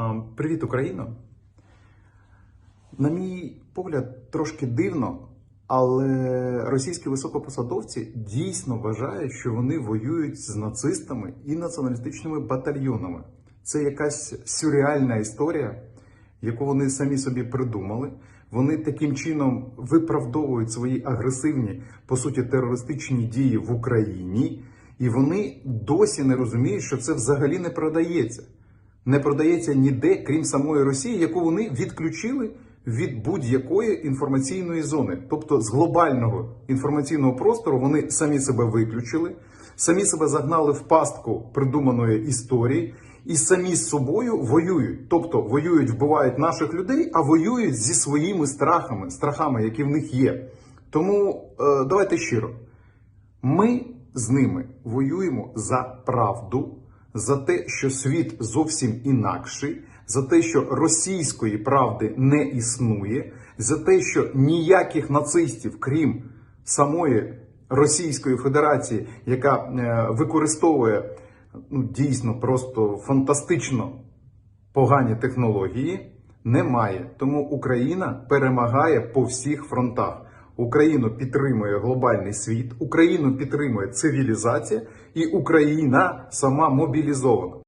А, Привіт, Україно! На мій погляд, трошки дивно, але російські високопосадовці дійсно вважають, що вони воюють з нацистами і націоналістичними батальйонами. Це якась сюрреальна історія, яку вони самі собі придумали. Вони таким чином виправдовують свої агресивні, по суті, терористичні дії в Україні, і вони досі не розуміють, що це взагалі не продається не продається ніде, крім самої Росії, яку вони відключили від будь-якої інформаційної зони. Тобто з глобального інформаційного простору вони самі себе виключили, самі себе загнали в пастку придуманої історії і самі з собою воюють. Тобто воюють, вбивають наших людей, а воюють зі своїми страхами, страхами, які в них є. Тому е, давайте щиро. Ми з ними воюємо за правду, за те, що світ зовсім інакший, за те, що російської правди не існує, за те, що ніяких нацистів, крім самої Російської Федерації, яка е, використовує ну, дійсно просто фантастично погані технології, немає. Тому Україна перемагає по всіх фронтах. Україну підтримує глобальний світ, Україну підтримує цивілізація, і Україна сама мобілізована.